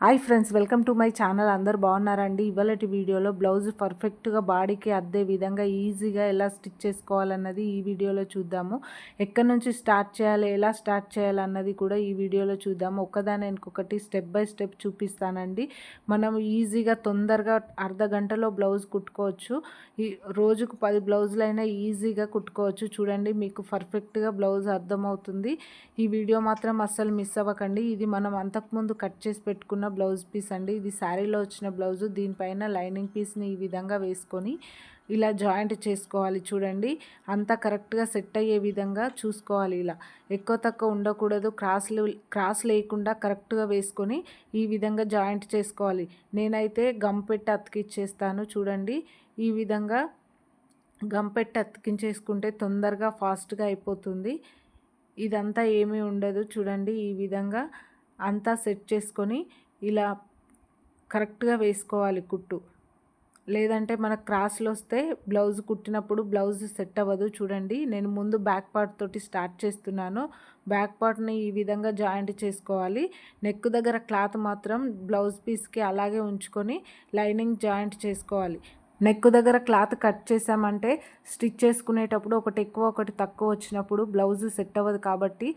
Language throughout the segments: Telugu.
Hi friends welcome to my channel. అందరు బాగున్నారండి? ఇవాళటి వీడియోలో బ్లౌజ్ పర్ఫెక్ట్గా బాడీకి అద్దే విధంగా ఈజీగా ఎలా స్టిచ్ చేసుకోవాలన్నది ఈ వీడియోలో చూద్దాము. ఎక్కడి నుంచి స్టార్ట్ చేయాలి ఎలా స్టార్ట్ చేయాలన్నది కూడా ఈ వీడియోలో చూద్దాము. ఒక్కదాని ఇంకొకటి స్టెప్ బై స్టెప్ చూపిస్తానండి. మనం ఈజీగా తొందరగా అర్ధ గంటలో బ్లౌజ్ కుట్టుకోవచ్చు. ఈ రోజుకు పది బ్లౌజులైనా ఈజీగా కుట్టుకోవచ్చు. చూడండి మీకు పర్ఫెక్ట్గా బ్లౌజ్ అర్థమవుతుంది. ఈ వీడియో మాత్రం అస్సలు మిస్ అవ్వకండి. ఇది మనం అంతకుముందు కట్ చేసి పెట్టుకున్న బ్లౌజ్ పీస్ అండి. ఇది శారీలో వచ్చిన బ్లౌజు. దీనిపైన లైనింగ్ పీస్ని ఈ విధంగా వేసుకొని ఇలా జాయింట్ చేసుకోవాలి చూడండి. అంతా కరెక్ట్గా సెట్ అయ్యే విధంగా చూసుకోవాలి ఇలా. ఎక్కువ తక్కువ ఉండకూడదు. క్రాస్లు క్రాస్ లేకుండా కరెక్ట్గా వేసుకొని ఈ విధంగా జాయింట్ చేసుకోవాలి. నేనైతే గమ్ పెట్టి అతికిచ్చేస్తాను చూడండి. ఈ విధంగా గమ్ పెట్టి అతికించేసుకుంటే తొందరగా ఫాస్ట్గా అయిపోతుంది. ఇదంతా ఏమీ ఉండదు చూడండి. ఈ విధంగా అంతా సెట్ చేసుకొని ఇలా కరెక్ట్గా వేసుకోవాలి కుట్టు. లేదంటే మనకు క్రాస్లు వస్తే బ్లౌజ్ కుట్టినప్పుడు బ్లౌజ్ సెట్ అవ్వదు చూడండి. నేను ముందు బ్యాక్ పార్ట్ తోటి స్టార్ట్ చేస్తున్నాను. బ్యాక్ పార్ట్ని ఈ విధంగా జాయింట్ చేసుకోవాలి. నెక్ దగ్గర క్లాత్ మాత్రం బ్లౌజ్ పీస్కి అలాగే ఉంచుకొని లైనింగ్ జాయింట్ చేసుకోవాలి. నెక్ దగ్గర క్లాత్ కట్ చేసామంటే స్టిచ్ చేసుకునేటప్పుడు ఒకటి ఎక్కువ ఒకటి తక్కువ వచ్చినప్పుడు బ్లౌజ్ సెట్ అవ్వదు కాబట్టి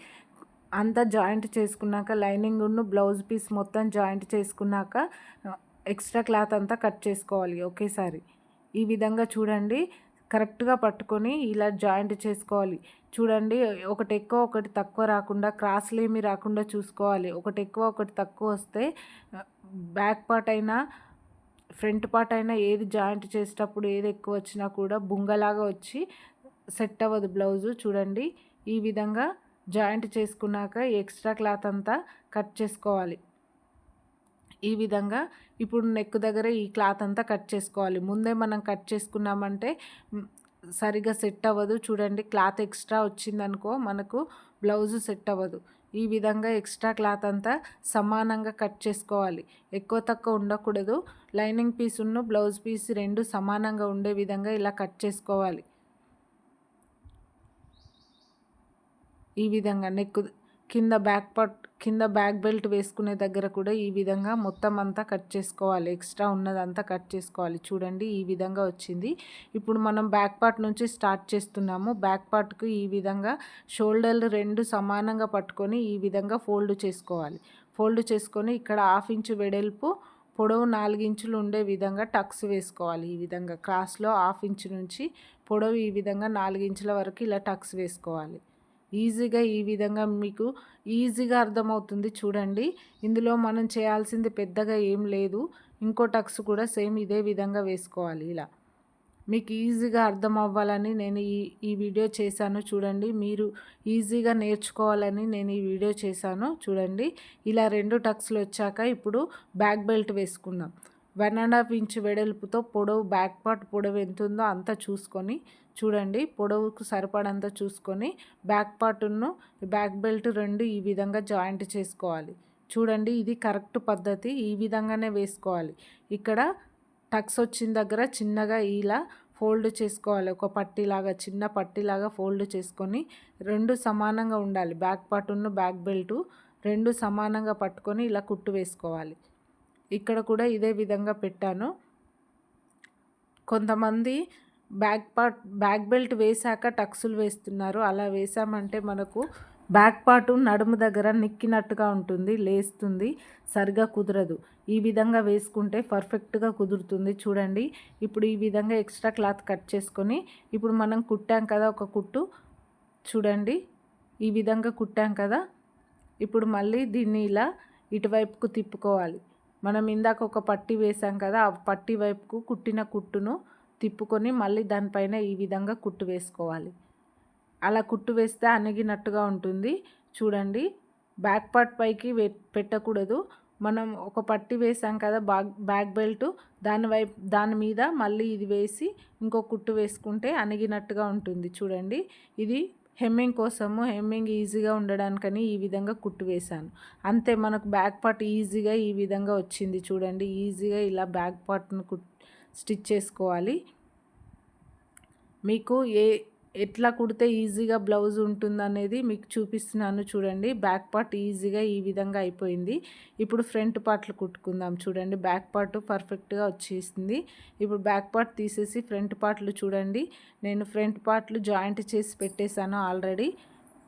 అంతా జాయింట్ చేసుకున్నాక లైనింగ్ ఉన్న బ్లౌజ్ పీస్ మొత్తం జాయింట్ చేసుకున్నాక ఎక్స్ట్రా క్లాత్ అంతా కట్ చేసుకోవాలి ఒకేసారి. ఈ విధంగా చూడండి కరెక్ట్గా పట్టుకొని ఇలా జాయింట్ చేసుకోవాలి. చూడండి ఒకటి ఎక్కువ ఒకటి తక్కువ రాకుండా క్రాస్లు ఏమి రాకుండా చూసుకోవాలి. ఒకటి ఎక్కువ ఒకటి తక్కువ వస్తే బ్యాక్ పార్ట్ అయినా ఫ్రంట్ పార్ట్ అయినా ఏది జాయింట్ చేసేటప్పుడు ఏది ఎక్కువ వచ్చినా కూడా బుంగలాగా వచ్చి సెట్ అవ్వదు బ్లౌజు. చూడండి ఈ విధంగా జాయింట్ చేసుకున్నాక ఎక్స్ట్రా క్లాత్ అంతా కట్ చేసుకోవాలి. ఈ విధంగా ఇప్పుడు నెక్ దగ్గర ఈ క్లాత్ అంతా కట్ చేసుకోవాలి. ముందే మనం కట్ చేసుకున్నామంటే సరిగా సెట్ అవ్వదు. చూడండి క్లాత్ ఎక్స్ట్రా వచ్చిందనుకో మనకు బ్లౌజ్ సెట్ అవ్వదు. ఈ విధంగా ఎక్స్ట్రా క్లాత్ అంతా సమానంగా కట్ చేసుకోవాలి. ఎక్కువ తక్కువ ఉండకూడదు. లైనింగ్ పీస్ ఉన్న బ్లౌజ్ పీస్ రెండు సమానంగా ఉండే విధంగా ఇలా కట్ చేసుకోవాలి. ఈ విధంగా నెక్ కింద బ్యాక్ పార్ట్ కింద బ్యాక్ బెల్ట్ వేసుకునే దగ్గర కూడా ఈ విధంగా మొత్తం అంతా కట్ చేసుకోవాలి. ఎక్స్ట్రా ఉన్నదంతా కట్ చేసుకోవాలి. చూడండి ఈ విధంగా వచ్చింది. ఇప్పుడు మనం బ్యాక్ పార్ట్ నుంచి స్టార్ట్ చేస్తున్నాము. బ్యాక్ పార్ట్కు ఈ విధంగా షోల్డర్లు రెండు సమానంగా పట్టుకొని ఈ విధంగా ఫోల్డ్ చేసుకోవాలి. ఫోల్డ్ చేసుకొని ఇక్కడ హాఫ్ ఇంచు వెడల్పు పొడవు నాలుగించులు ఉండే విధంగా టక్స్ వేసుకోవాలి ఈ విధంగా. క్రాస్లో హాఫ్ ఇంచు నుంచి పొడవు ఈ విధంగా నాలుగించుల వరకు ఇలా టక్స్ వేసుకోవాలి. ఈజీగా ఈ విధంగా మీకు ఈజీగా అర్థమవుతుంది చూడండి. ఇందులో మనం చేయాల్సింది పెద్దగా ఏం లేదు. ఇంకో టక్స్ కూడా సేమ్ ఇదే విధంగా వేసుకోవాలి ఇలా. మీకు ఈజీగా అర్థం అవ్వాలని నేను ఈ ఈ వీడియో చేశాను చూడండి. మీరు ఈజీగా నేర్చుకోవాలని నేను ఈ వీడియో చేశాను చూడండి. ఇలా రెండు టక్స్లు వచ్చాక ఇప్పుడు బ్యాక్ బెల్ట్ వేసుకుందాం. వన్ అండ్ హాఫ్ ఇంచ్ వెడల్పుతో పొడవు బ్యాక్ పార్ట్ పొడవు ఎంత ఉందో అంతా చూసుకొని చూడండి. పొడవుకు సరిపడంత చూసుకొని బ్యాక్ పార్ట్ను బ్యాక్ బెల్ట్ రెండు ఈ విధంగా జాయింట్ చేసుకోవాలి. చూడండి ఇది కరెక్ట్ పద్ధతి. ఈ విధంగానే వేసుకోవాలి. ఇక్కడ టక్స్ వచ్చిన దగ్గర చిన్నగా ఇలా ఫోల్డ్ చేసుకోవాలి. ఒక పట్టీలాగా చిన్న పట్టీలాగా ఫోల్డ్ చేసుకొని రెండు సమానంగా ఉండాలి. బ్యాక్ పార్టును బ్యాక్ బెల్టు రెండు సమానంగా పట్టుకొని ఇలా కుట్టు వేసుకోవాలి. ఇక్కడ కూడా ఇదే విధంగా పెట్టాను. కొంతమంది బ్యాక్ పార్ట్ బ్యాక్ బెల్ట్ వేసాక టక్సులు వేస్తున్నారు. అలా వేసామంటే మనకు బ్యాక్ పార్ట్ నడుము దగ్గర నిక్కినట్టుగా ఉంటుంది లేస్తుంది సరిగా కుదరదు. ఈ విధంగా వేసుకుంటే పర్ఫెక్ట్గా కుదురుతుంది. చూడండి ఇప్పుడు ఈ విధంగా ఎక్స్ట్రా క్లాత్ కట్ చేసుకొని ఇప్పుడు మనం కుట్టాం కదా ఒక కుట్టు. చూడండి ఈ విధంగా కుట్టాం కదా. ఇప్పుడు మళ్ళీ దీన్ని ఇలా ఇటువైపుకు తిప్పుకోవాలి. మనం ఇందాక ఒక పట్టి వేసాం కదా ఆ పట్టి వైపుకు కుట్టిన కుట్టును తిప్పుకొని మళ్ళీ దానిపైన ఈ విధంగా కుట్టు వేసుకోవాలి. అలా కుట్టు వేస్తే అణిగినట్టుగా ఉంటుంది. చూడండి బ్యాక్ పార్ట్ పైకి పెట్టకూడదు. మనం ఒక పట్టి వేసాం కదా బాగ్ బ్యాక్ బెల్ట్ దాని వైపు దాని మీద మళ్ళీ ఇది వేసి ఇంకో కుట్టు వేసుకుంటే అణిగినట్టుగా ఉంటుంది. చూడండి ఇది హెమ్మింగ్ కోసము హెమ్మింగ్ ఈజీగా ఉండడానికని ఈ విధంగా కుట్టు వేశాను అంతే మనకు బ్యాక్ పార్ట్ ఈజీగా ఈ విధంగా వచ్చింది చూడండి. ఈజీగా ఇలా బ్యాక్ పార్ట్ను కుట్ స్టిచ్ చేసుకోవాలి. మీకు ఏ ఎట్లా కుడితే ఈజీగా బ్లౌజ్ ఉంటుందనేది మీకు చూపిస్తున్నాను చూడండి. బ్యాక్ పార్ట్ ఈజీగా ఈ విధంగా అయిపోయింది. ఇప్పుడు ఫ్రంట్ పార్ట్లు కుట్టుకుందాం చూడండి. బ్యాక్ పార్ట్ పర్ఫెక్ట్గా వచ్చేసింది. ఇప్పుడు బ్యాక్ పార్ట్ తీసేసి ఫ్రంట్ పార్ట్లు చూడండి. నేను ఫ్రంట్ పార్ట్లు జాయింట్ చేసి పెట్టేశాను ఆల్రెడీ.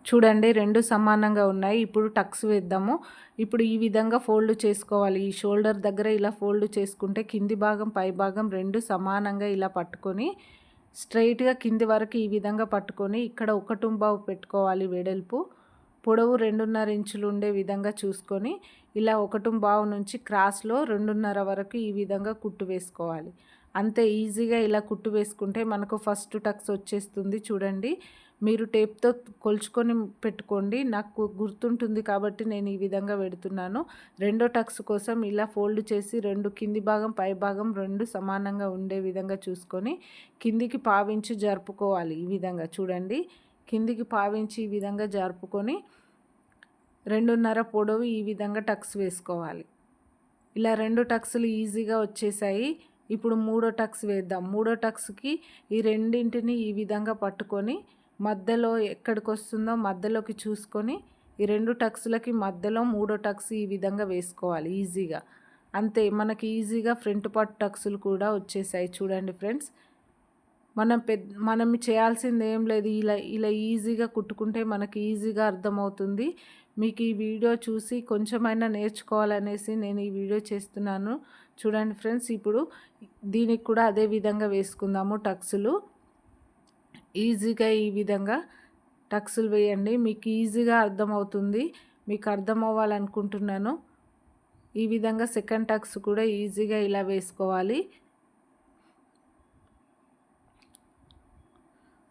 చూడండి రెండు సమానంగా ఉన్నాయి. ఇప్పుడు టక్స్ వేద్దాము. ఇప్పుడు ఈ విధంగా ఫోల్డ్ చేసుకోవాలి. ఈ షోల్డర్ దగ్గర ఇలా ఫోల్డ్ చేసుకుంటే కింది భాగం పై భాగం రెండు సమానంగా ఇలా పట్టుకొని స్ట్రైట్గా కింది వరకు ఈ విధంగా పట్టుకొని ఇక్కడ ఒక టుంబావు పెట్టుకోవాలి వెడల్పు. పొడవు రెండున్నర ఇంచులు ఉండే విధంగా చూసుకొని ఇలా ఒకటుంబావు నుంచి క్రాస్లో రెండున్నర వరకు ఈ విధంగా కుట్టు వేసుకోవాలి. అంతే ఈజీగా ఇలా కుట్టు వేసుకుంటే మనకు ఫస్ట్ టక్స్ వచ్చేస్తుంది చూడండి. మీరు టేప్తో కొలుచుకొని పెట్టుకోండి. నాకు గుర్తుంటుంది కాబట్టి నేను ఈ విధంగా పెడుతున్నాను. రెండో టక్స్ కోసం ఇలా ఫోల్డ్ చేసి రెండు కింది భాగం పై భాగం రెండు సమానంగా ఉండే విధంగా చూసుకొని కిందికి పావించి జరుపుకోవాలి ఈ విధంగా. చూడండి. కిందికి పావించి ఈ విధంగా జరుపుకొని రెండున్నర పొడవు ఈ విధంగా టక్స్ వేసుకోవాలి. ఇలా రెండు టక్స్లు ఈజీగా వచ్చేసాయి. ఇప్పుడు మూడో టక్స్ వేద్దాం. మూడో టక్స్కి ఈ రెండింటిని ఈ విధంగా పట్టుకొని మధ్యలో ఎక్కడికి వస్తుందో మధ్యలోకి చూసుకొని ఈ రెండు టక్స్లకి మధ్యలో మూడో టక్స్ ఈ విధంగా వేసుకోవాలి ఈజీగా. అంతే మనకి ఈజీగా ఫ్రంట్ పార్ట్ టక్స్లు కూడా వచ్చేసాయి. చూడండి ఫ్రెండ్స్ మనం పెద్ద మనం చేయాల్సింది ఏం లేదు. ఇలా ఇలా ఈజీగా కుట్టుకుంటే మనకి ఈజీగా అర్థమవుతుంది. మీకు ఈ వీడియో చూసి కొంచెమైనా నేర్చుకోవాలనేసి నేను ఈ వీడియో చేస్తున్నాను. చూడండి ఫ్రెండ్స్ ఇప్పుడు దీనికి కూడా అదే విధంగా వేసుకుందాము టక్స్లు. ఈజీగా ఈ విధంగా టక్స్లు వేయండి. మీకు ఈజీగా అర్థమవుతుంది. మీకు అర్థం అవ్వాలనుకుంటున్నాను ఈ విధంగా సెకండ్ టక్స్ కూడా ఈజీగా ఇలా వేసుకోవాలి.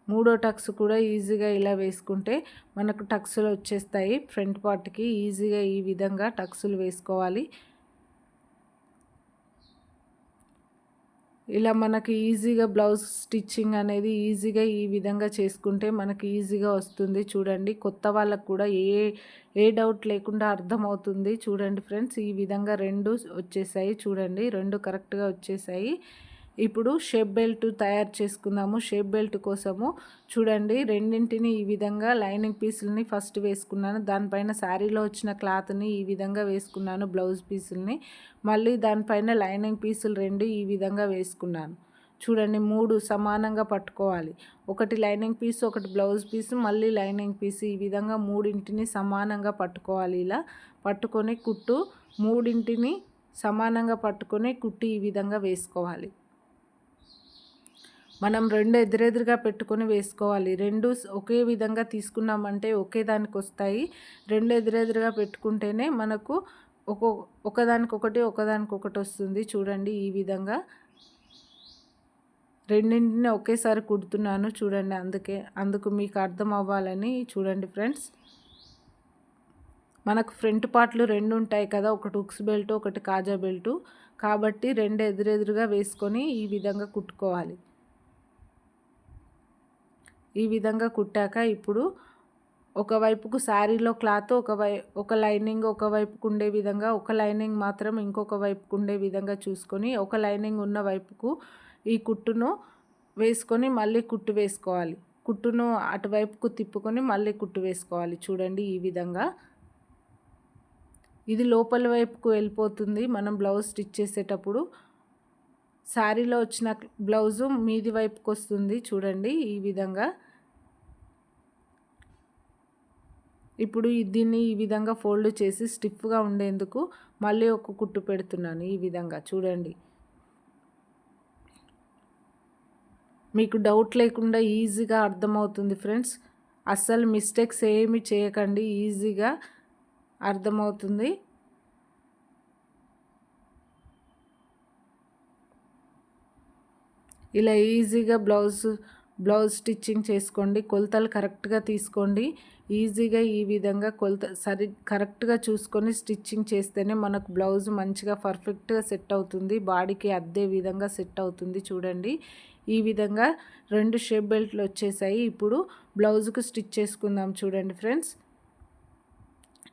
మూడో టక్స్ కూడా ఈజీగా ఇలా వేసుకుంటే మనకు టక్స్లు వచ్చేస్తాయి. ఫ్రంట్ పార్ట్కి ఈజీగా ఈ విధంగా టక్స్లు వేసుకోవాలి. ఇలా మనకి ఈజీగా బ్లౌజ్ స్టిచ్చింగ్ అనేది ఈజీగా ఈ విధంగా చేసుకుంటే మనకి ఈజీగా వస్తుంది. చూడండి కొత్త వాళ్ళకు కూడా ఏ ఏ డౌట్ లేకుండా అర్థమవుతుంది. చూడండి ఫ్రెండ్స్ ఈ విధంగా రెండు వచ్చేసాయి. చూడండి రెండు కరెక్ట్గా వచ్చేసాయి. ఇప్పుడు షేప్ బెల్ట్ తయారు చేసుకుందాము. షేప్ బెల్ట్ కోసము చూడండి రెండింటిని ఈ విధంగా లైనింగ్ పీసులని ఫస్ట్ వేసుకున్నాను. దానిపైన శారీలో వచ్చిన క్లాత్ని ఈ విధంగా వేసుకున్నాను బ్లౌజ్ పీసుల్ని. మళ్ళీ దానిపైన లైనింగ్ పీసులు రెండు ఈ విధంగా వేసుకున్నాను. చూడండి మూడు సమానంగా పట్టుకోవాలి. ఒకటి లైనింగ్ పీస్ ఒకటి బ్లౌజ్ పీస్ మళ్ళీ లైనింగ్ పీస్. ఈ విధంగా మూడింటిని సమానంగా పట్టుకోవాలి ఇలా. పట్టుకొని కుట్టు మూడింటిని సమానంగా పట్టుకొని కుట్టి ఈ విధంగా వేసుకోవాలి. మనం రెండు ఎదురెదురుగా పెట్టుకొని వేసుకోవాలి. రెండు ఒకే విధంగా తీసుకున్నామంటే ఒకే దానికి వస్తాయి. రెండు ఎదురెదురుగా పెట్టుకుంటేనే మనకు ఒక ఒకదానికొకటి ఒకదానికొకటి వస్తుంది. చూడండి ఈ విధంగా. రెండింటిని ఒకేసారి కుడుతున్నాను చూడండి అందుకే అందుకు మీకు అర్థం అవ్వాలని చూడండి ఫ్రెండ్స్. మనకు ఫ్రంట్ పార్ట్లు రెండు ఉంటాయి కదా ఒకటి ఉక్స్ బెల్ట్ ఒకటి కాజా బెల్టు. కాబట్టి రెండు ఎదురెదురుగా వేసుకొని ఈ విధంగా కుట్టుకోవాలి. ఈ విధంగా కుట్టాక ఇప్పుడు ఒకవైపుకు శారీలో క్లాత్ ఒక వై ఒక లైనింగ్ ఒక వైపుకు ఉండే విధంగా ఒక లైనింగ్ మాత్రం ఇంకొక వైపుకు ఉండే విధంగా చూసుకొని ఒక లైనింగ్ ఉన్న వైపుకు ఈ కుట్టును వేసుకొని మళ్ళీ కుట్టు వేసుకోవాలి. కుట్టును అటువైపుకు తిప్పుకొని మళ్ళీ కుట్టు వేసుకోవాలి. చూడండి ఈ విధంగా. ఇది లోపల వైపుకు వెళ్ళిపోతుంది. మనం బ్లౌజ్ స్టిచ్ చేసేటప్పుడు శారీలో వచ్చిన బ్లౌజు మీది వైపుకు వస్తుంది. చూడండి ఈ విధంగా. ఇప్పుడు దీన్ని ఈ విధంగా ఫోల్డ్ చేసి స్టిఫ్గా ఉండేందుకు మళ్ళీ ఒక కుట్టు పెడుతున్నాను ఈ విధంగా. చూడండి. మీకు డౌట్ లేకుండా ఈజీగా అర్థమవుతుంది ఫ్రెండ్స్. అస్సలు మిస్టేక్స్ ఏమి చేయకండి. ఈజీగా అర్థమవుతుంది. ఇలా ఈజీగా బ్లౌజ్ బ్లౌజ్ స్టిచ్చింగ్ చేసుకోండి. కొలతలు కరెక్ట్గా తీసుకోండి. ఈజీగా ఈ విధంగా కొలత సరి కరెక్ట్గా చూసుకొని స్టిచ్చింగ్ చేస్తేనే మనకు బ్లౌజ్ మంచిగా పర్ఫెక్ట్గా సెట్ అవుతుంది. బాడీకి అద్దే విధంగా సెట్ అవుతుంది చూడండి. ఈ విధంగా రెండు షేప్ బెల్ట్లు వచ్చేసాయి. ఇప్పుడు బ్లౌజ్కు స్టిచ్ చేసుకుందాం చూడండి ఫ్రెండ్స్.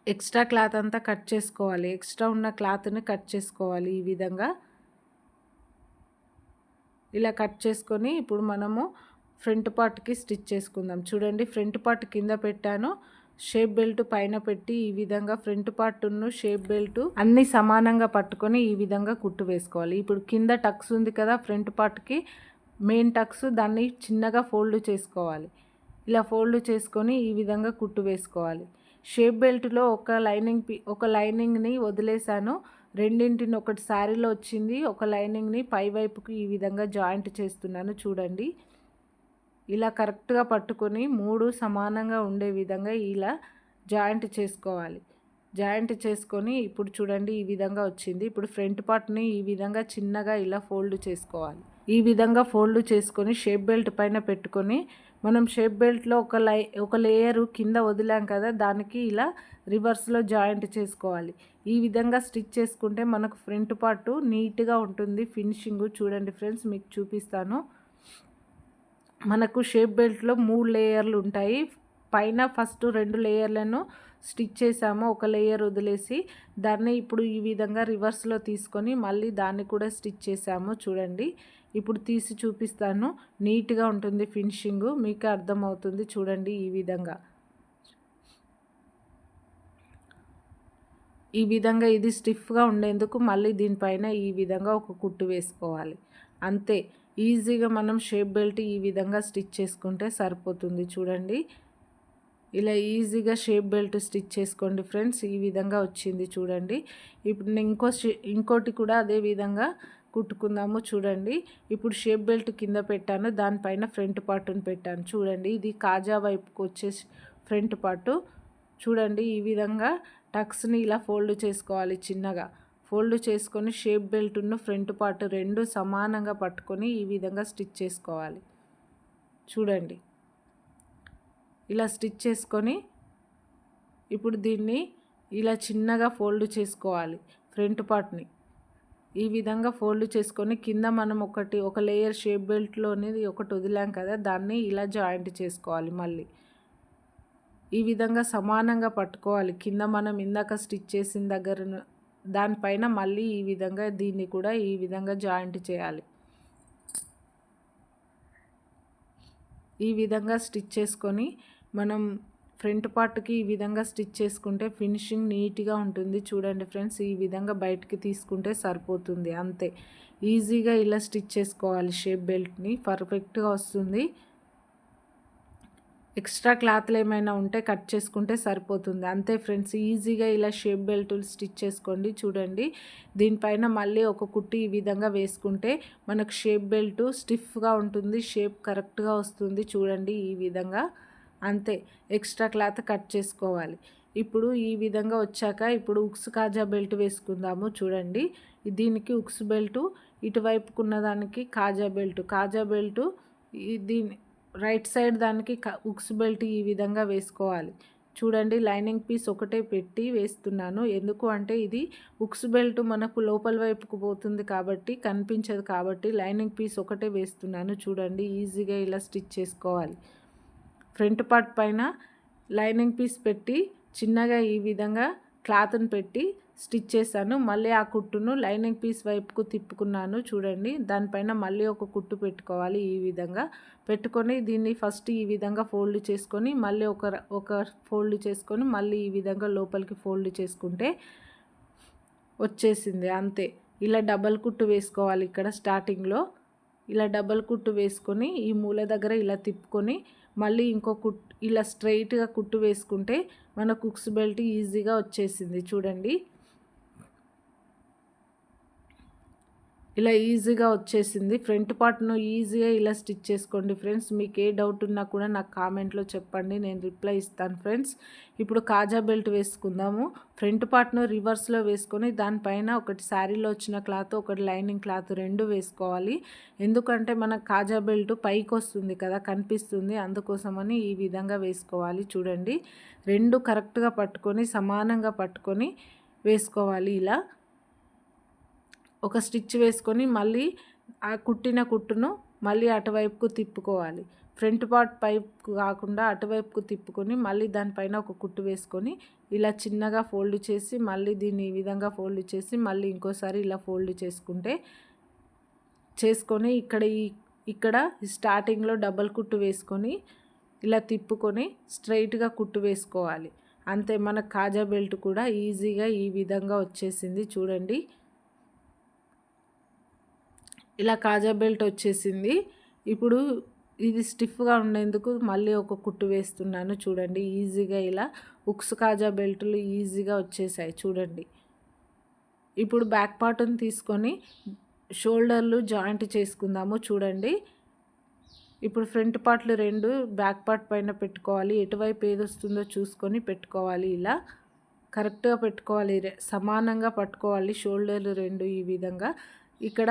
ఎక్స్ట్రా క్లాత్ అంతా కట్ చేసుకోవాలి. ఎక్స్ట్రా ఉన్న క్లాత్ని కట్ చేసుకోవాలి ఈ విధంగా. ఇలా కట్ చేసుకొని ఇప్పుడు మనము ఫ్రంట్ పార్ట్కి స్టిచ్ చేసుకుందాం. చూడండి ఫ్రంట్ పార్ట్ కింద పెట్టాను. షేప్ బెల్ట్ పైన పెట్టి ఈ విధంగా ఫ్రంట్ పార్ట్ను షేప్ బెల్ట్ అన్నీ సమానంగా పట్టుకొని ఈ విధంగా కుట్టు వేసుకోవాలి. ఇప్పుడు కింద టక్స్ ఉంది కదా ఫ్రంట్ పార్ట్కి మెయిన్ టక్స్ దాన్ని చిన్నగా ఫోల్డ్ చేసుకోవాలి. ఇలా ఫోల్డ్ చేసుకొని ఈ విధంగా కుట్టు వేసుకోవాలి. షేప్ బెల్ట్లో ఒక లైనింగ్ పి ఒక లైనింగ్ని వదిలేసాను. రెండింటిని ఒకటి శారీలో వచ్చింది. ఒక లైనింగ్ని పై వైపుకి ఈ విధంగా జాయింట్ చేస్తున్నాను. చూడండి. ఇలా కరెక్ట్గా పట్టుకొని మూడు సమానంగా ఉండే విధంగా ఇలా జాయింట్ చేసుకోవాలి. జాయింట్ చేసుకొని ఇప్పుడు చూడండి ఈ విధంగా వచ్చింది. ఇప్పుడు ఫ్రంట్ పార్ట్ని ఈ విధంగా చిన్నగా ఇలా ఫోల్డ్ చేసుకోవాలి. ఈ విధంగా ఫోల్డ్ చేసుకొని షేప్ బెల్ట్ పైన పెట్టుకొని మనం షేప్ బెల్ట్లో ఒక లై ఒక లేయరు కింద వదిలాం కదా దానికి ఇలా రివర్స్లో జాయింట్ చేసుకోవాలి. ఈ విధంగా స్టిచ్ చేసుకుంటే మనకు ఫ్రంట్ పార్ట్ నీట్గా ఉంటుంది. ఫినిషింగ్ చూడండి ఫ్రెండ్స్ మీకు చూపిస్తాను. మనకు షేప్ బెల్ట్లో మూడు లేయర్లు ఉంటాయి. పైన ఫస్ట్ రెండు లేయర్లను స్టిచ్ చేసాము. ఒక లేయర్ వదిలేసి దాన్ని ఇప్పుడు ఈ విధంగా రివర్స్లో తీసుకొని మళ్ళీ దాన్ని కూడా స్టిచ్ చేసాము. చూడండి. ఇప్పుడు తీసి చూపిస్తాను. నీట్గా ఉంటుంది ఫినిషింగ్. మీకు అర్థమవుతుంది చూడండి ఈ విధంగా. ఈ విధంగా ఇది స్టిఫ్గా ఉండేందుకు మళ్ళీ దీనిపైన ఈ విధంగా ఒక కుట్టు వేసుకోవాలి. అంతే. ఈజీగా మనం షేప్ బెల్ట్ ఈ విధంగా స్టిచ్ చేసుకుంటే సరిపోతుంది. చూడండి. ఇలా ఈజీగా షేప్ బెల్ట్ స్టిచ్ చేసుకోండి ఫ్రెండ్స్. ఈ విధంగా వచ్చింది చూడండి. ఇప్పుడు నేను ఇంకో ఇంకోటి కూడా అదే విధంగా కుట్టుకుందాము చూడండి. ఇప్పుడు షేప్ బెల్ట్ కింద పెట్టాను. దానిపైన ఫ్రంట్ పార్ట్ని పెట్టాను చూడండి. ఇది కాజా వైపుకు వచ్చే ఫ్రంట్ పార్టు. చూడండి ఈ విధంగా టక్స్ని ఇలా ఫోల్డ్ చేసుకోవాలి చిన్నగా. ఫోల్డ్ చేసుకొని షేప్ బెల్ట్ను ఫ్రంట్ పార్ట్ రెండు సమానంగా పట్టుకొని ఈ విధంగా స్టిచ్ చేసుకోవాలి. చూడండి. ఇలా స్టిచ్ చేసుకొని ఇప్పుడు దీన్ని ఇలా చిన్నగా ఫోల్డ్ చేసుకోవాలి ఫ్రంట్ పార్ట్ని. ఈ విధంగా ఫోల్డ్ చేసుకొని కింద మనం ఒకటి ఒక లేయర్ షేప్ బెల్ట్లోనేది ఒకటి వదిలాం కదా దాన్ని ఇలా జాయింట్ చేసుకోవాలి మళ్ళీ. ఈ విధంగా సమానంగా పట్టుకోవాలి. కింద మనం ఇందాక స్టిచ్ చేసిన దగ్గర దానిపైన మళ్ళీ ఈ విధంగా దీన్ని కూడా ఈ విధంగా జాయింట్ చేయాలి. ఈ విధంగా స్టిచ్ చేసుకొని మనం ఫ్రంట్ పార్ట్కి ఈ విధంగా స్టిచ్ చేసుకుంటే ఫినిషింగ్ నీట్గా ఉంటుంది. చూడండి ఫ్రెండ్స్ ఈ విధంగా బయటికి తీసుకుంటే సరిపోతుంది. అంతే. ఈజీగా ఇలా స్టిచ్ చేసుకోవాలి. షేప్ బెల్ట్ని పర్ఫెక్ట్గా వస్తుంది. ఎక్స్ట్రా క్లాత్లు ఏమైనా ఉంటే కట్ చేసుకుంటే సరిపోతుంది. అంతే ఫ్రెండ్స్ ఈజీగా ఇలా షేప్ బెల్టులు స్టిచ్ చేసుకోండి చూడండి. దీనిపైన మళ్ళీ ఒక కుట్టి ఈ విధంగా వేసుకుంటే మనకు షేప్ బెల్ట్ స్టిఫ్గా ఉంటుంది షేప్ కరెక్ట్గా వస్తుంది చూడండి ఈ విధంగా. అంతే ఎక్స్ట్రా క్లాత్ కట్ చేసుకోవాలి. ఇప్పుడు ఈ విధంగా వచ్చాక ఇప్పుడు ఉక్స్ కాజా బెల్ట్ వేసుకుందాము చూడండి. దీనికి ఉక్స్ బెల్ట్ ఇటువైపుకున్న దానికి కాజా బెల్ట్. కాజా బెల్ట్ దీని రైట్ సైడ్ దానికి ఉక్స్ బెల్ట్ ఈ విధంగా వేసుకోవాలి. చూడండి లైనింగ్ పీస్ ఒకటే పెట్టి వేస్తున్నాను. ఎందుకు అంటే ఇది ఉక్స్ బెల్ట్ మనకు లోపల వైపుకు పోతుంది కాబట్టి కనిపించదు కాబట్టి లైనింగ్ పీస్ ఒకటే వేస్తున్నాను. చూడండి ఈజీగా ఇలా స్టిచ్ చేసుకోవాలి. ఫ్రంట్ పార్ట్ పైన లైనింగ్ పీస్ పెట్టి చిన్నగా ఈ విధంగా క్లాత్ని పెట్టి స్టిచ్ చేశాను. మళ్ళీ ఆ కుట్టును లైనింగ్ పీస్ వైపుకు తిప్పుకున్నాను. చూడండి దానిపైన మళ్ళీ ఒక కుట్టు పెట్టుకోవాలి ఈ విధంగా. పెట్టుకొని దీన్ని ఫస్ట్ ఈ విధంగా ఫోల్డ్ చేసుకొని మళ్ళీ ఒక ఒక ఫోల్డ్ చేసుకొని మళ్ళీ ఈ విధంగా లోపలికి ఫోల్డ్ చేసుకుంటే వచ్చేసింది అంతే. ఇలా డబల్ కుట్టు వేసుకోవాలి ఇక్కడ స్టార్టింగ్లో. ఇలా డబల్ కుట్టు వేసుకొని ఈ మూల దగ్గర ఇలా తిప్పుకొని మళ్ళీ ఇంకో కుట్ ఇలా స్ట్రైట్గా కుట్టు వేసుకుంటే మన కుక్స్ బెల్ట్ ఈజీగా వచ్చేసింది. చూడండి. ఇలా ఈజీగా వచ్చేసింది. ఫ్రంట్ పార్ట్ను ఈజీగా ఇలా స్టిచ్ చేసుకోండి ఫ్రెండ్స్. మీకు ఏ డౌట్ ఉన్నా కూడా నాకు కామెంట్లో చెప్పండి. నేను రిప్లై ఇస్తాను ఫ్రెండ్స్. ఇప్పుడు కాజా బెల్ట్ వేసుకుందాము. ఫ్రంట్ పార్ట్ను రివర్స్లో వేసుకొని దానిపైన ఒకటి శారీలో వచ్చిన క్లాత్ ఒకటి లైనింగ్ క్లాత్ రెండు వేసుకోవాలి. ఎందుకంటే మన కాజా బెల్ట్ పైకి వస్తుంది కదా కనిపిస్తుంది. అందుకోసమని ఈ విధంగా వేసుకోవాలి. చూడండి. రెండు కరెక్ట్గా పట్టుకొని సమానంగా పట్టుకొని వేసుకోవాలి ఇలా. ఒక స్టిచ్ వేసుకొని మళ్ళీ ఆ కుట్టిన కుట్టును మళ్ళీ అటువైపుకు తిప్పుకోవాలి. ఫ్రంట్ పార్ట్ పైపు కాకుండా అటువైపుకు తిప్పుకొని మళ్ళీ దానిపైన ఒక కుట్టు వేసుకొని ఇలా చిన్నగా ఫోల్డ్ చేసి మళ్ళీ దీన్ని ఈ విధంగా ఫోల్డ్ చేసి మళ్ళీ ఇంకోసారి ఇలా ఫోల్డ్ చేసుకుంటే చేసుకొని ఇక్కడ ఈ ఇక్కడ స్టార్టింగ్లో డబల్ కుట్టు వేసుకొని ఇలా తిప్పుకొని స్ట్రైట్గా కుట్టు వేసుకోవాలి. అంతే మన కాజా బెల్ట్ కూడా ఈజీగా ఈ విధంగా వచ్చేసింది. చూడండి. ఇలా కాజా బెల్ట్ వచ్చేసింది. ఇప్పుడు ఇది స్టిఫ్గా ఉండేందుకు మళ్ళీ ఒక కుట్టు వేస్తున్నాను చూడండి. ఈజీగా ఇలా ఉక్స్ కాజా బెల్ట్లు ఈజీగా వచ్చేసాయి చూడండి. ఇప్పుడు బ్యాక్ పార్ట్ని తీసుకొని షోల్డర్లు జాయింట్ చేసుకుందాము చూడండి. ఇప్పుడు ఫ్రంట్ పార్ట్లు రెండు బ్యాక్ పార్ట్ పైన పెట్టుకోవాలి. ఎటువైపు ఏది వస్తుందో చూసుకొని పెట్టుకోవాలి ఇలా. కరెక్ట్గా పెట్టుకోవాలి. సమానంగా పట్టుకోవాలి. షోల్డర్లు రెండు ఈ విధంగా. ఇక్కడ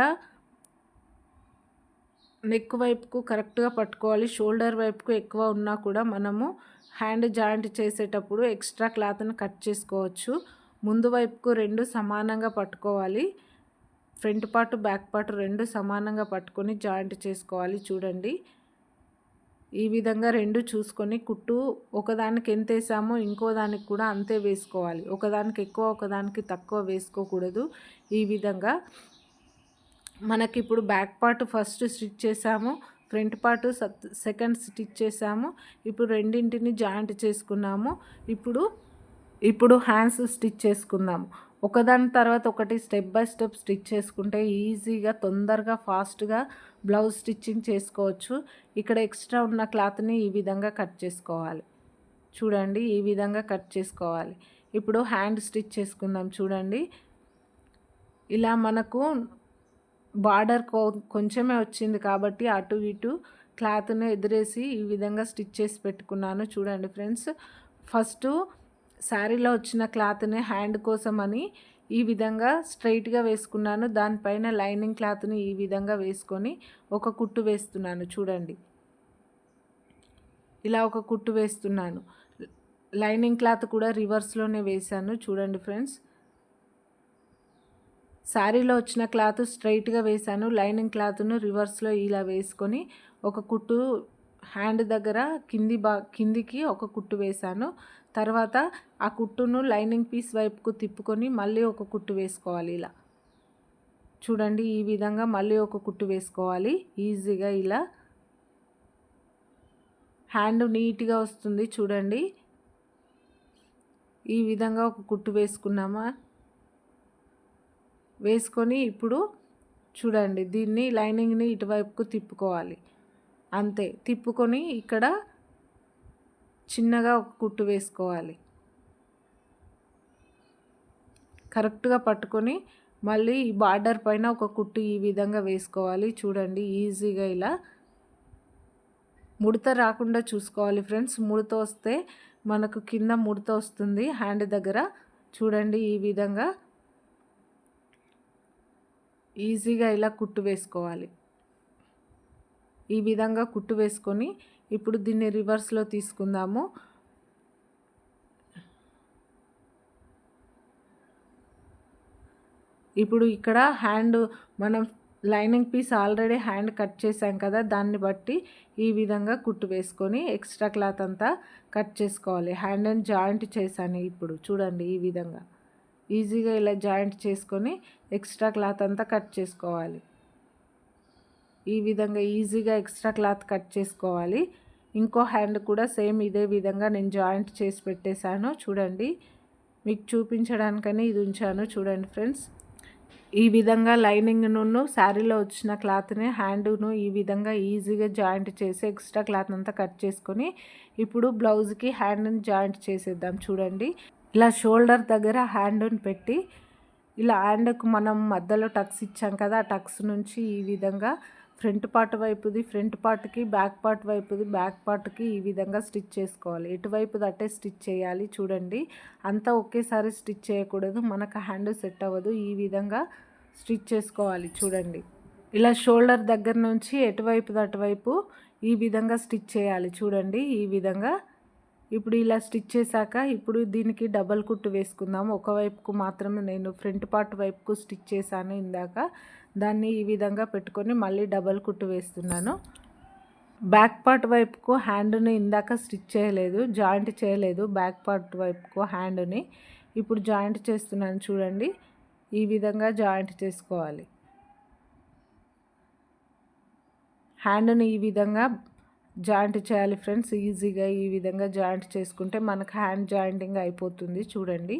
నెక్ వైపుకు కరెక్ట్గా పట్టుకోవాలి. షోల్డర్ వైపుకు ఎక్కువ ఉన్నా కూడా మనము హ్యాండ్ జాయింట్ చేసేటప్పుడు ఎక్స్ట్రా క్లాత్ని కట్ చేసుకోవచ్చు. ముందు వైపుకు రెండు సమానంగా పట్టుకోవాలి. ఫ్రంట్ పార్ట్ బ్యాక్ పార్ట్ రెండు సమానంగా పట్టుకొని జాయింట్ చేసుకోవాలి చూడండి. ఈ విధంగా రెండు చూసుకొని కుట్టు ఒకదానికి ఎంత వేసామో ఇంకో దానికి కూడా అంతే వేసుకోవాలి. ఒకదానికి ఎక్కువ ఒకదానికి తక్కువ వేసుకోకూడదు. ఈ విధంగా మనకి ఇప్పుడు బ్యాక్ పార్ట్ ఫస్ట్ స్టిచ్ చేసాము ఫ్రంట్ పార్ట్ సెకండ్ స్టిచ్ చేసాము ఇప్పుడు రెండింటిని జాయింట్ చేసుకున్నాము ఇప్పుడు ఇప్పుడు హ్యాండ్స్ స్టిచ్ చేసుకుందాము. ఒకదాని తర్వాత ఒకటి స్టెప్ బై స్టెప్ స్టిచ్ చేసుకుంటే ఈజీగా తొందరగా ఫాస్ట్గా బ్లౌజ్ స్టిచ్చింగ్ చేసుకోవచ్చు. ఇక్కడ ఎక్స్ట్రా ఉన్న క్లాత్ని ఈ విధంగా కట్ చేసుకోవాలి. చూడండి ఈ విధంగా కట్ చేసుకోవాలి. ఇప్పుడు హ్యాండ్ స్టిచ్ చేసుకుందాం చూడండి. ఇలా మనకు బార్డర్ కొంచెమే వచ్చింది కాబట్టి అటు ఇటు క్లాత్ని ఎదురేసి ఈ విధంగా స్టిచ్ చేసి పెట్టుకున్నాను. చూడండి ఫ్రెండ్స్ ఫస్ట్ శారీలో వచ్చిన క్లాత్ని హ్యాండ్ కోసం అని ఈ విధంగా స్ట్రైట్గా వేసుకున్నాను. దానిపైన లైనింగ్ క్లాత్ని ఈ విధంగా వేసుకొని ఒక కుట్టు వేస్తున్నాను. చూడండి ఇలా ఒక కుట్టు వేస్తున్నాను. లైనింగ్ క్లాత్ కూడా రివర్స్లోనే వేశాను. చూడండి ఫ్రెండ్స్ శారీలో వచ్చిన క్లాత్ స్ట్రైట్గా వేశాను. లైనింగ్ క్లాత్ను రివర్స్లో ఇలా వేసుకొని ఒక కుట్టు హ్యాండ్ దగ్గర కింది బా కిందికి ఒక కుట్టు వేశాను. తర్వాత ఆ కుట్టును లైనింగ్ పీస్ వైపుకు తిప్పుకొని మళ్ళీ ఒక కుట్టు వేసుకోవాలి ఇలా. చూడండి ఈ విధంగా మళ్ళీ ఒక కుట్టు వేసుకోవాలి. ఈజీగా ఇలా. హ్యాండ్ నీట్గా వస్తుంది చూడండి. ఈ విధంగా ఒక కుట్టు వేసుకున్నామా? వేసుకొని ఇప్పుడు చూడండి దీన్ని లైనింగ్ని ఇటువైపుకు తిప్పుకోవాలి. అంతే తిప్పుకొని ఇక్కడ చిన్నగా ఒక కుట్టు వేసుకోవాలి. కరెక్ట్గా పట్టుకొని మళ్ళీ ఈ బార్డర్ పైన ఒక కుట్టు ఈ విధంగా వేసుకోవాలి. చూడండి ఈజీగా ఇలా ముడత రాకుండా చూసుకోవాలి ఫ్రెండ్స్. ముడత వస్తే మనకు కింద ముడత వస్తుంది హ్యాండ్ దగ్గర. చూడండి ఈ విధంగా ఈజీగా ఇలా కుట్టు వేసుకోవాలి. ఈ విధంగా కుట్టు వేసుకొని ఇప్పుడు దీన్ని రివర్స్లో తీసుకుందాము. ఇప్పుడు ఇక్కడ హ్యాండ్ మనం lining piece already hand cut చేసాం కదా దాన్ని బట్టి ఈ విధంగా కుట్టు వేసుకొని ఎక్స్ట్రా క్లాత్ అంతా కట్ చేసుకోవాలి. హ్యాండ్ అండ్ జాయింట్ చేశాను ఇప్పుడు. చూడండి ఈ విధంగా. ఈజీగా ఇలా జాయింట్ చేసుకొని ఎక్స్ట్రా క్లాత్ అంతా కట్ చేసుకోవాలి. ఈ విధంగా ఈజీగా ఎక్స్ట్రా క్లాత్ కట్ చేసుకోవాలి. ఇంకో హ్యాండ్ కూడా సేమ్ ఇదే విధంగా నేను జాయింట్ చేసి పెట్టేశాను. చూడండి మీకు చూపించడానికని ఇది ఉంచాను. చూడండి ఫ్రెండ్స్ ఈ విధంగా లైనింగ్ను శారీలో వచ్చిన క్లాత్ని హ్యాండ్ను ఈ విధంగా ఈజీగా జాయింట్ చేసి ఎక్స్ట్రా క్లాత్ అంతా కట్ చేసుకొని ఇప్పుడు బ్లౌజ్కి హ్యాండ్ని జాయింట్ చేసేద్దాం. చూడండి ఇలా షోల్డర్ దగ్గర హ్యాండ్ని పెట్టి ఇలా హ్యాండ్కు మనం మధ్యలో టక్స్ ఇచ్చాం కదా ఆ టక్స్ నుంచి ఈ విధంగా ఫ్రంట్ పార్ట్ వైపుది ఫ్రంట్ పార్ట్కి బ్యాక్ పార్ట్ వైపుది బ్యాక్ పార్ట్కి ఈ విధంగా స్టిచ్ చేసుకోవాలి. ఎటువైపు అట్టే స్టిచ్ చేయాలి చూడండి. అంతా ఒకేసారి స్టిచ్ చేయకూడదు. మనకు హ్యాండ్ సెట్ అవ్వదు. ఈ విధంగా స్టిచ్ చేసుకోవాలి చూడండి. ఇలా షోల్డర్ దగ్గర నుంచి ఎటువైపు అటువైపు ఈ విధంగా స్టిచ్ చేయాలి చూడండి. ఈ విధంగా ఇప్పుడు ఇలా స్టిచ్ చేశాక ఇప్పుడు దీనికి డబల్ కుట్టు వేసుకుందాము ఒకవైపుకు మాత్రమే నేను ఫ్రంట్ పార్ట్ వైపుకు స్టిచ్ చేశాను ఇందాక. దాన్ని ఈ విధంగా పెట్టుకొని మళ్ళీ డబల్ కుట్టు వేస్తున్నాను. బ్యాక్ పార్ట్ వైపుకు హ్యాండ్ని ఇందాక స్టిచ్ చేయలేదు జాయింట్ చేయలేదు బ్యాక్ పార్ట్ వైపుకు హ్యాండ్ని. ఇప్పుడు జాయింట్ చేస్తున్నాను చూడండి. ఈ విధంగా జాయింట్ చేసుకోవాలి. హ్యాండ్ని ఈ విధంగా జాయింట్ చేయాలి ఫ్రెండ్స్. ఈజీగా ఈ విధంగా జాయింట్ చేసుకుంటే మనకు హ్యాండ్ జాయింటింగ్ అయిపోతుంది. చూడండి.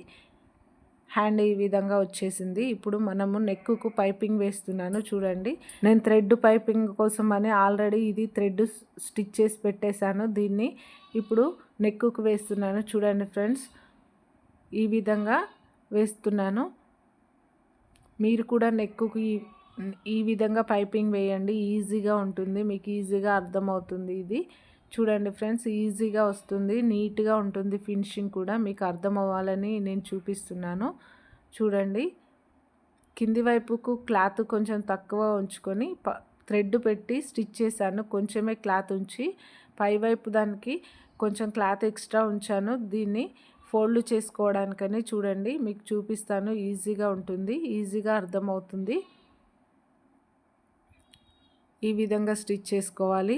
హ్యాండ్ ఈ విధంగా వచ్చేసింది. ఇప్పుడు మనము నెక్కుకు పైపింగ్ వేస్తున్నాను. చూడండి. నేను థ్రెడ్ పైపింగ్ కోసం అని ఆల్రెడీ ఇది థ్రెడ్ స్టిచ్ చేసి పెట్టేశాను. దీన్ని ఇప్పుడు నెక్కుకు వేస్తున్నాను. చూడండి ఫ్రెండ్స్. ఈ విధంగా వేస్తున్నాను. మీరు కూడా నెక్కుకు ఈ విధంగా పైపింగ్ వేయండి ఈజీగా ఉంటుంది మీకు ఈజీగా అర్థమవుతుంది ఇది. చూడండి ఫ్రెండ్స్ ఈజీగా వస్తుంది నీట్గా ఉంటుంది ఫినిషింగ్ కూడా మీకు అర్థం అవ్వాలని నేను చూపిస్తున్నాను. చూడండి కింది వైపుకు క్లాత్ కొంచెం తక్కువ ఉంచుకొని థ్రెడ్ పెట్టి స్టిచ్ చేశాను కొంచెమే క్లాత్ ఉంచి పై వైపు దానికి కొంచెం క్లాత్ ఎక్స్ట్రా ఉంచాను దీన్ని ఫోల్డ్ చేసుకోవడానికని చూడండి మీకు చూపిస్తాను ఈజీగా ఉంటుంది ఈజీగా అర్థమవుతుంది. ఈ విధంగా స్టిచ్ చేసుకోవాలి.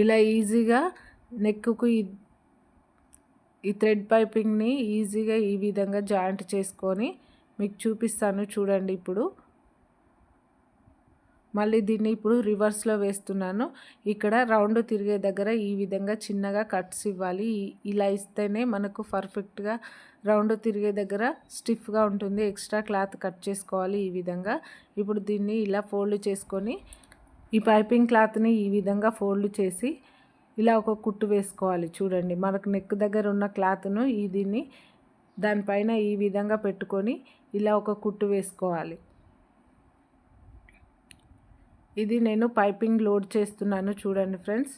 ఇలా ఈజీగా నెక్కు ఈ థ్రెడ్ పైపింగ్ని ఈజీగా ఈ విధంగా జాయింట్ చేసుకొని మీకు చూపిస్తాను చూడండి ఇప్పుడు. మళ్ళీ దీన్ని ఇప్పుడు రివర్స్లో వేస్తున్నాను. ఇక్కడ రౌండ్ తిరిగే దగ్గర ఈ విధంగా చిన్నగా కట్స్ ఇవ్వాలి. ఇలా ఇస్తేనే మనకు పర్ఫెక్ట్గా రౌండ్ తిరిగే దగ్గర స్టిఫ్గా ఉంటుంది. ఎక్స్ట్రా క్లాత్ కట్ చేసుకోవాలి ఈ విధంగా. ఇప్పుడు దీన్ని ఇలా ఫోల్డ్ చేసుకొని ఈ పైపింగ్ క్లాత్ని ఈ విధంగా ఫోల్డ్ చేసి ఇలా ఒక కుట్టు వేసుకోవాలి. చూడండి మనకు నెక్ దగ్గర ఉన్న క్లాత్ను ఈ దీన్ని దానిపైన ఈ విధంగా పెట్టుకొని ఇలా ఒక కుట్టు వేసుకోవాలి. ఇది నేను పైపింగ్ లోడ్ చేస్తున్నాను చూడండి ఫ్రెండ్స్.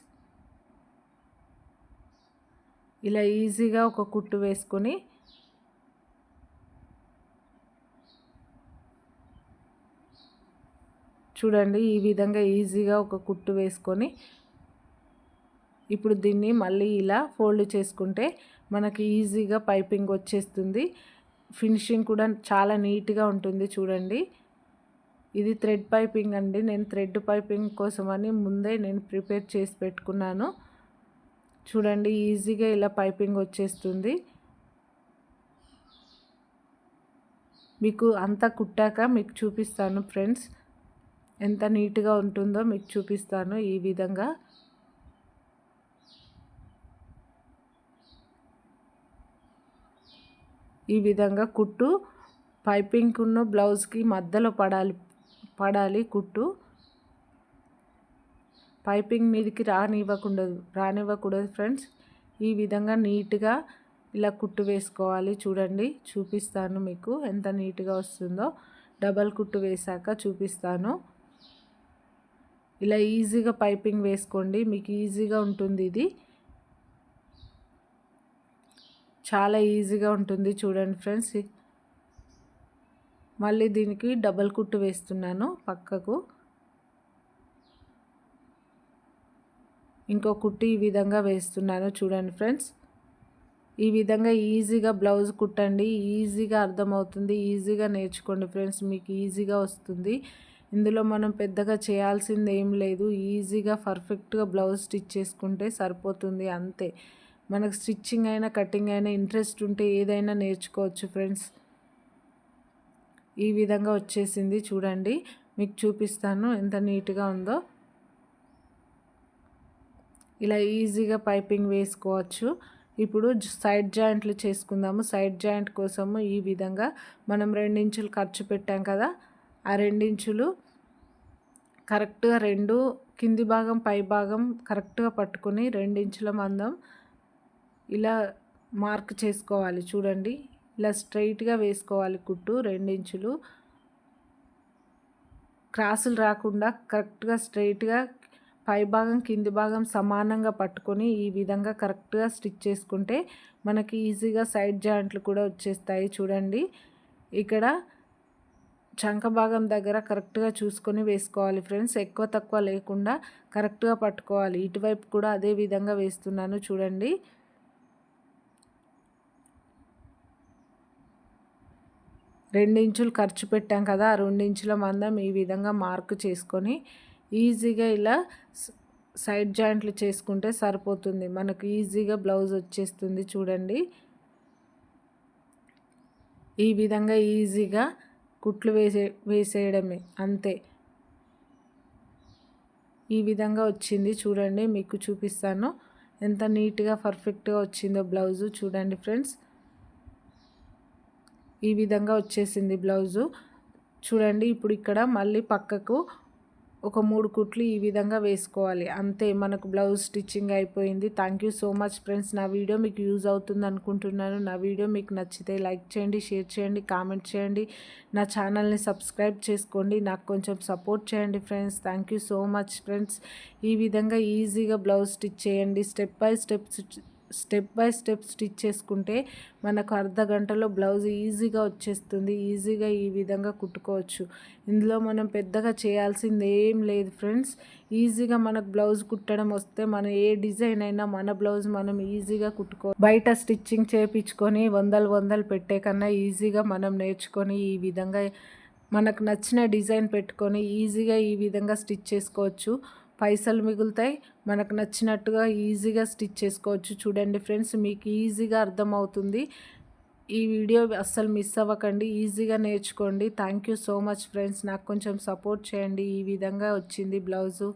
ఇలా ఈజీగా ఒక కుట్టు వేసుకొని చూడండి ఈ విధంగా ఈజీగా ఒక కుట్టు వేసుకొని ఇప్పుడు దీన్ని మళ్ళీ ఇలా ఫోల్డ్ చేసుకుంటే మనకి ఈజీగా పైపింగ్ వచ్చేస్తుంది. ఫినిషింగ్ కూడా చాలా నీట్గా ఉంటుంది చూడండి. ఇది థ్రెడ్ పైపింగ్ అండి. నేను థ్రెడ్ పైపింగ్ కోసమని ముందే నేను ప్రిపేర్ చేసి పెట్టుకున్నాను. చూడండి ఈజీగా ఇలా పైపింగ్ వచ్చేస్తుంది. మీకు అంతా కుట్టాక మీకు చూపిస్తాను ఫ్రెండ్స్. ఎంత నీట్గా ఉంటుందో మీకు చూపిస్తాను ఈ విధంగా. ఈ విధంగా కుట్టు. పైపింగ్కున్న బ్లౌజ్కి మధ్యలో పడాలి పడాలి కుట్టు. పైపింగ్ మీదకి రానివ్వకూడదు రానివ్వకూడదు ఫ్రెండ్స్. ఈ విధంగా నీట్గా ఇలా కుట్టు వేసుకోవాలి. చూడండి చూపిస్తాను మీకు ఎంత నీట్గా వస్తుందో. డబల్ కుట్టు వేసాక చూపిస్తాను. ఇలా ఈజీగా పైపింగ్ వేసుకోండి మీకు ఈజీగా ఉంటుంది ఇది. చాలా ఈజీగా ఉంటుంది చూడండి ఫ్రెండ్స్. మళ్ళీ దీనికి డబల్ కుట్టు వేస్తున్నాను పక్కకు. ఇంకో కుట్టు ఈ విధంగా వేస్తున్నాను చూడండి ఫ్రెండ్స్. ఈ విధంగా ఈజీగా బ్లౌజ్ కుట్టండి ఈజీగా అర్థమవుతుంది ఈజీగా నేర్చుకోండి ఫ్రెండ్స్ మీకు ఈజీగా వస్తుంది. ఇందులో మనం పెద్దగా చేయాల్సింది ఏం లేదు ఈజీగా పర్ఫెక్ట్గా బ్లౌజ్ స్టిచ్ చేసుకుంటే సరిపోతుంది అంతే. మనకు స్టిచ్చింగ్ అయినా కటింగ్ అయినా ఇంట్రెస్ట్ ఉంటే ఏదైనా నేర్చుకోవచ్చు ఫ్రెండ్స్. ఈ విధంగా వచ్చేసింది చూడండి. మీకు చూపిస్తాను ఎంత నీట్గా ఉందో. ఇలా ఈజీగా పైపింగ్ వేసుకోవచ్చు. ఇప్పుడు సైడ్ జాయింట్లు చేసుకుందాము. సైడ్ జాయింట్ కోసము ఈ విధంగా మనం రెండించులు ఖర్చు పెట్టాం కదా. ఆ రెండించులు కరెక్ట్గా రెండు కింది భాగం పై భాగం కరెక్ట్గా పట్టుకొని రెండించుల మందం ఇలా మార్క్ చేసుకోవాలి చూడండి. ఇలా స్ట్రైట్గా వేసుకోవాలి కుట్టు రెండించులు. క్రాసులు రాకుండా కరెక్ట్గా స్ట్రైట్గా పై భాగం కింది భాగం సమానంగా పట్టుకొని ఈ విధంగా కరెక్ట్గా స్టిచ్ చేసుకుంటే మనకి ఈజీగా సైడ్ జాయింట్లు కూడా వచ్చేస్తాయి చూడండి. ఇక్కడ చంక భాగం దగ్గర కరెక్ట్గా చూసుకొని వేసుకోవాలి ఫ్రెండ్స్. ఎక్కువ తక్కువ లేకుండా కరెక్ట్గా పట్టుకోవాలి. ఇటువైపు కూడా అదే విధంగా వేస్తున్నాను చూడండి. రెండించులు ఖర్చు పెట్టాం కదా ఆ రెండించుల మందం ఈ విధంగా మార్క్ చేసుకొని ఈజీగా ఇలా సైడ్ జాయింట్లు చేసుకుంటే సరిపోతుంది. మనకు ఈజీగా బ్లౌజ్ వచ్చేస్తుంది చూడండి. ఈ విధంగా ఈజీగా కుట్లు వేసే వేసేయడమే అంతే. ఈ విధంగా వచ్చింది చూడండి మీకు చూపిస్తాను. ఎంత నీట్గా పర్ఫెక్ట్గా వచ్చిందో బ్లౌజు చూడండి ఫ్రెండ్స్. ఈ విధంగా వచ్చేసింది బ్లౌజు. చూడండి ఇప్పుడు ఇక్కడ మళ్ళీ పక్కకు ఒక మూడు కుట్లు ఈ విధంగా వేసుకోవాలి. అంతే మనకు బ్లౌజ్ స్టిచ్చింగ్ అయిపోయింది. Thank you so much friends నా వీడియో మీకు యూజ్ అవుతుంది అనుకుంటున్నాను. నా వీడియో మీకు నచ్చితే లైక్ చేయండి షేర్ చేయండి కామెంట్ చేయండి. నా ఛానల్ని సబ్స్క్రైబ్ చేసుకోండి. నాకు కొంచెం సపోర్ట్ చేయండి friends thank you so much friends ఈ విధంగా ఈజీగా బ్లౌజ్ స్టిచ్ చేయండి. Step by step step by step stitch చేసుకుంటే మనకు అర్ధ గంటలో బ్లౌజ్ ఈజీగా వచ్చేస్తుంది ఈజీగా ఈ విధంగా కుట్టుకోవచ్చు. ఇందులో మనం పెద్దగా చేయాల్సింది ఏం లేదు ఫ్రెండ్స్. ఈజీగా మనకు బ్లౌజ్ కుట్టడం వస్తే మనం ఏ డిజైన్ అయినా మన బ్లౌజ్ మనం ఈజీగా కుట్టుకో బయట స్టిచ్చింగ్ చేయించుకొని వందలు వందలు పెట్టే కన్నా ఈజీగా మనం నేర్చుకొని ఈ విధంగా మనకు నచ్చిన డిజైన్ పెట్టుకొని ఈజీగా ఈ విధంగా స్టిచ్ చేసుకోవచ్చు. పైసలు మిగులుతాయి. మనకు నచ్చినట్టుగా ఈజీగా స్టిచ్ చేసుకోవచ్చు. చూడండి ఫ్రెండ్స్ మీకు ఈజీగా అర్థమవుతుంది. ఈ వీడియో అస్సలు మిస్ అవ్వకండి. ఈజీగా నేర్చుకోండి. Thank you so much friends. నాకు కొంచెం సపోర్ట్ చేయండి. ఈ విధంగా వచ్చింది బ్లౌజు.